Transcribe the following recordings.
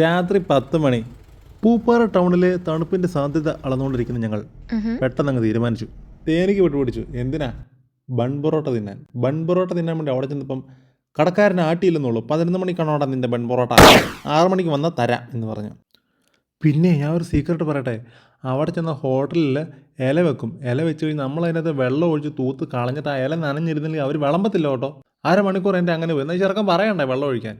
രാത്രി പത്ത് മണി. പൂപ്പാറ ടൗണിലെ തണുപ്പിന്റെ സാധ്യത അളന്നുകൊണ്ടിരിക്കുന്ന ഞങ്ങൾ പെട്ടെന്ന് അങ്ങ് തീരുമാനിച്ചു. തേനിക്ക് വിട്ടുപിടിച്ചു എന്തിനാ? ബൺ പൊറോട്ട തിന്നാൻ. ബൺ പൊറോട്ട തിന്നാൻ വേണ്ടി അവിടെ ചെന്നപ്പം കടക്കാരൻ ആട്ടിയില്ലെന്നുള്ളൂ. പതിനൊന്ന് മണിക്കാണോടാ നിന്റെ ബൺ പൊറോട്ട? ആറ് മണിക്ക് വന്നാൽ തരാം എന്ന് പറഞ്ഞു. പിന്നെ ഞാൻ ഒരു സീക്രട്ട് പറയട്ടെ. അവിടെ ചെന്ന ഹോട്ടലിൽ ഇല വെക്കും. ഇല വെച്ച് കഴിഞ്ഞ് നമ്മൾ അതിനകത്ത് വെള്ളം ഒഴിച്ച് തൂത്ത് കളഞ്ഞിട്ട് ആ ഇല നനഞ്ഞിരുന്നില്ലെങ്കിൽ അവർ വിളമ്പത്തില്ല കേട്ടോ. അരമണിക്കൂർ എന്റെ അങ്ങനെ പോയി. എന്നാൽ ചെറുക്കം പറയണ്ടേ വെള്ളം ഒഴിക്കാൻ?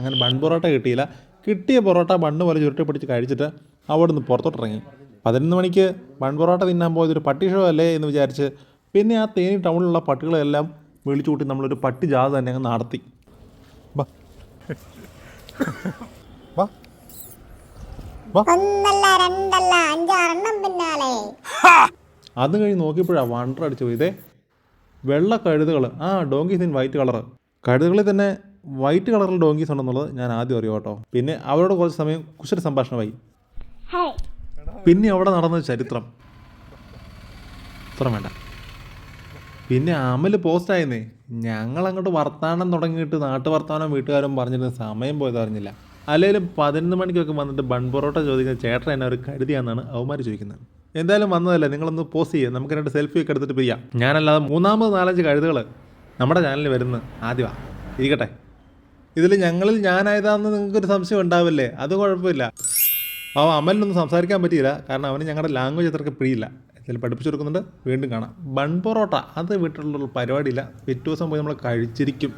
അങ്ങനെ ബൺ പൊറോട്ട കിട്ടിയില്ല. കിട്ടിയ പൊറോട്ട ബണ്ണ് പോലെ ചുരുട്ടി പിടിച്ച് കഴിച്ചിട്ട് അവിടെ നിന്ന് പുറത്തോട്ടിറങ്ങി. പതിനൊന്ന് മണിക്ക് ബൺ പൊറോട്ട തിന്നാൻ പോയത് ഒരു പട്ടി ഷോ അല്ലേ എന്ന് വിചാരിച്ച് പിന്നെ ആ തേനി ടൗണിലുള്ള പട്ടികളെല്ലാം വിളിച്ചു കൂട്ടി നമ്മളൊരു പട്ടി ജാഥ തന്നെ അങ്ങ് നടത്തി. അത് കഴിഞ്ഞ് നോക്കിയപ്പോഴാണ് വണ്ടർ അടിച്ചു പോയി. ഇതേ വെള്ള കഴുതുകൾ ആ ഡോങ്കി ഇൻ വൈറ്റ് കളർ കഴുതുകളിൽ തന്നെ വൈറ്റ് കളറിൽ ഡോങ്കീസ് ഉണ്ടെന്നുള്ളത് ഞാൻ ആദ്യം അറിയാം കേട്ടോ. പിന്നെ അവരോട് കുറച്ച് സമയം കുശല സംഭാഷണമായി. പിന്നെ അവിടെ നടന്ന ചരിത്രം. ഇത്ര വേണ്ട. പിന്നെ അമൽ പോസ്റ്റ് ആയിരുന്നേ. ഞങ്ങൾ അങ്ങോട്ട് വർത്താനം തുടങ്ങിയിട്ട് നാട്ടു വർത്താനം വീട്ടുകാരും പറഞ്ഞിരുന്ന സമയം പോയത് അറിഞ്ഞില്ല. അല്ലെങ്കിലും പതിനൊന്ന് മണിക്കൊക്കെ വന്നിട്ട് ബൺ പൊറോട്ട ചോദിക്കുന്ന ചേട്ടൻ എന്നെ ഒരു കരുതിയാന്നാണ് അവന്മാർ ചോദിക്കുന്നത്. എന്തായാലും വന്നതല്ലേ നിങ്ങളൊന്ന് പോസ്റ്റ് ചെയ്യുക നമുക്ക് രണ്ട് സെൽഫി ഒക്കെ എടുത്തിട്ട് പിരിയാം. ഞാനല്ലാതെ മൂന്നാമത് നാലഞ്ച് കഴുതുകൾ നമ്മുടെ ചാനലിൽ വരുന്നത് ആദ്യമാണ് ഇരിക്കട്ടെ. ഇതിൽ ഞങ്ങളിൽ ഞാനായതാണെന്ന് നിങ്ങൾക്കൊരു സംശയം ഉണ്ടാവില്ലേ? അത് കുഴപ്പമില്ല. അവ അമലിനൊന്നും സംസാരിക്കാൻ പറ്റിയില്ല. കാരണം അവന് ഞങ്ങളുടെ ലാംഗ്വേജ് അത്രയ്ക്ക് പ്രിയില്ല എന്തായാലും പഠിപ്പിച്ചു കൊടുക്കുന്നുണ്ട്. വീണ്ടും കാണാം. ബൺ പൊറോട്ട. അത് വീട്ടിലുള്ള പരിപാടിയില്ല. പിറ്റേ ദിവസം പോയി നമ്മൾ കഴിച്ചിരിക്കും.